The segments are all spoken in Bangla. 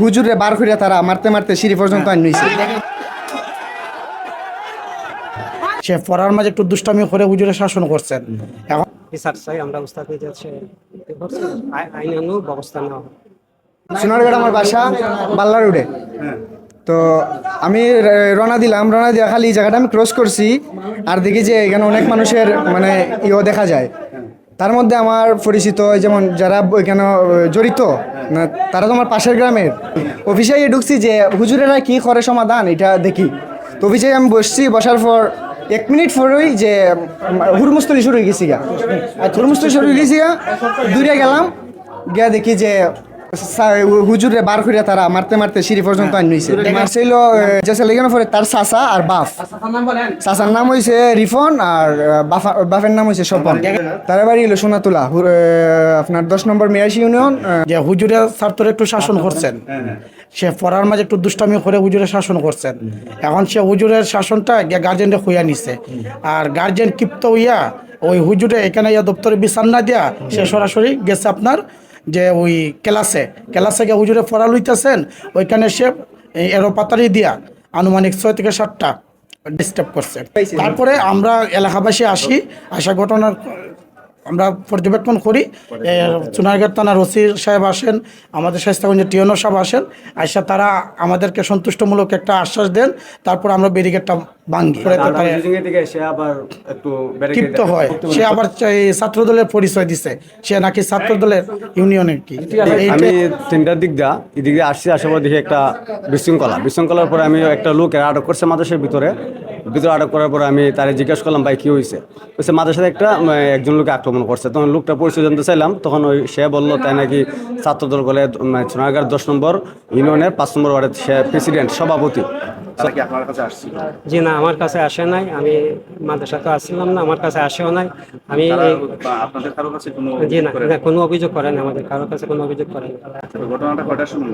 হুজুরে বার করিয়া তারা মারতে মারতে সিঁড়ি পর্যন্ত আন সে পড়ার মাঝে একটু দুষ্টামি করে হুজুরে শাসন করছেন। এখন চাই আমরা উস্তাদ যাচ্ছে। আইনানু ব্যবস্থা নেওয়া সোনারগড় আমার বাসা বাল্লা রোডে। তো আমি র- রওনা দিলাম রওনা দিয়া খালি জায়গাটা আমি ক্রস করছি। আর দেখি যে এখানে অনেক মানুষের মানে ইও দেখা যায়। তার মধ্যে আমার পরিচিত যেমন যারা এখানে জড়িত তারা তো আমার পাশের গ্রামের। অফিসে ঢুকছি যে, হুজুরেরা কি করে সমাধান? এটা দেখি। তো অফিসে আমি বসছি, বসার পর এক মিনিট পরেই যে হুরমুস্তরি শুরু হয়ে গেছি গা। হুরমুস্তরি শুরু হয়ে গেছি গা, দূরে গেলাম, গিয়া দেখি যে হুজুরে বার করিয়া তারা মারতে মারতে সিঁড়ি পর্যন্ত আন নিয়েছে মারছিল পরে তার চাচা আর বাপ। চাচার নাম হয়েছে রিফন আর বাপের নাম হয়েছে স্বপন। তার বাড়ি হলো সোনাতুলা আপনার দশ নম্বর মেয়াসি ইউনিয়ন যে হুজুরে ছাত্র একটু শাসন করছেন। সে পড়ার মাঝে একটু দুষ্টামি করে হুজুরে শাসন করছেন। এখন সে হুজুরের শাসনটা গার্জেনরে খুইয়া নিছে। আর গার্জেন ক্ষিপ্ত হইয়া ওই হুজুরে এখানে ইয়া দপ্তরে বিচার না দিয়া সে সরাসরি গেছে আপনার যে ওই ক্লাসে ক্লাসে গিয়ে হুজুরে ফরা লইতেছেন ওইখানে সে এরো পাতারি দিয়া আনুমানিক ছয় থেকে সাতটা ডিস্টার্ব করছে। তারপরে আমরা এলাকাবাসী আসি আসা ঘটনার আমরা পর্যবেক্ষণ করি। চুনারঘাট থানার ওসি সাহেব আসেন আমাদের স্বাস্থ্যগঞ্জের টিওনো সাহেব আসেন আসা তারা আমাদেরকে সন্তুষ্টমূলক একটা আশ্বাস দেন তারপর আমরা ব্যারিকেডটা ভাঙ্গি। ক্ষিপ্ত হয়। সে আবার এই ছাত্র দলের পরিচয় দিছে। সে নাকি ছাত্র দলের ইউনিয়নের কি? আমি তিনটার দিক দিয়া এদিক আসছি আসার পর দেখি একটা বিশৃঙ্খলা। বিশৃঙ্খলার পরে আমি একটা লোক আটক করছে মাদ্রাসার ভিতরে। ভিতরে আটক করার পর আমি তারে জিজ্ঞাসা করলাম ভাই কি হয়েছে বলছে মাদ্রাসাতে একটা একজন লোক আক্রমণ করছে। তখন লোকটা পরিচয় জানতে চাইলাম তখন ওই সে বলল তাই নাকি ছাত্রদল বলে সোনারগাঁর দশ নম্বর ইউনিয়নের পাঁচ নম্বর ওয়ার্ডের সে প্রেসিডেন্ট সভাপতি। তারা কি আপনার কাছে আসছিল? জি না আমার কাছে আসে নাই। আমি মাদ্রাসাতে আসছিলাম না আমার কাছে আসেও নাই। আমি তারা এই- বা আপনাদের কারও কাছে কোনো জি না না, কোনো অভিযোগ করেন আমাদের কারোর কাছে কোনো অভিযোগ করেন। ঘটনাটা কয়টার সময়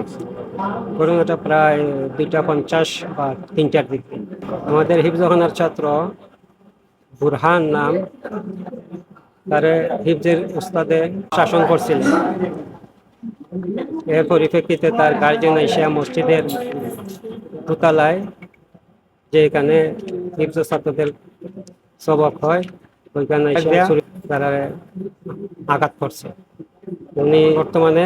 ঘটনাটা প্রায় দুইটা পঞ্চাশ বা তিনটার দিক। আমাদের হিফজখানার ছাত্র বুরহান নাম তারে হিফজের উস্তাদে শাসন করছিলেন। এর পরিপ্রেক্ষিতে তার গার্জেন এশিয়া মসজিদের দোতলায় যে এখানে হিফজ ছাত্রদের সবক হয় ওইখানে তারা আঘাত করছে। উনি বর্তমানে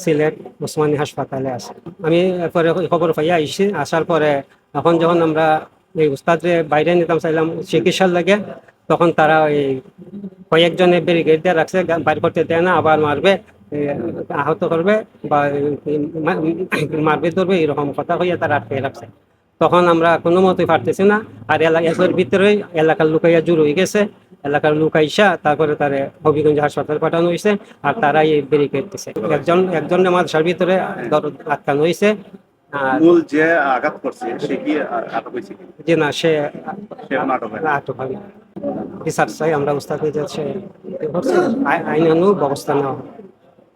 সিলেট ওসমানী হাসপাতালে আছে। আমি এরপরে খবর পাইয়া আইসি আসার পরে এখন যখন আমরা এই উস্তাদে বাইরে নিতাম, চাইলাম চিকিৎসার লাগে। তখন তারা ওই কয়েকজনে ব্যারিকেড দিয়ে রাখছে বাইর করতে দেয় না, আবার মারবে আহত করবে বা মারবে, ধরবে, এরকম কথা হইয়া তারা আটকে রাখছে। তখন আমরা কোনো মতোই পারতেছি না, আর এলাকার ভিতরেই এলাকার লুকাইয়া জুড় হয়ে গেছে। এলাকার লুকাইসা তারপরে তার হবিগঞ্জ হাসপাতাল পাঠানো হয়েছে আর তারাই ব্যারিকেড দিছে। একজন একজনের মাদ্রাসার ভিতরে দর আটকানো হয়েছে মূল যে আঘাত করছে সে কি আটক হয়েছে যে না সে সে আটক হয় বিচার চাই আমরা উস্তাদ হয়ে যাচ্ছে। আইনানু ব্যবস্থা নেওয়া। হবে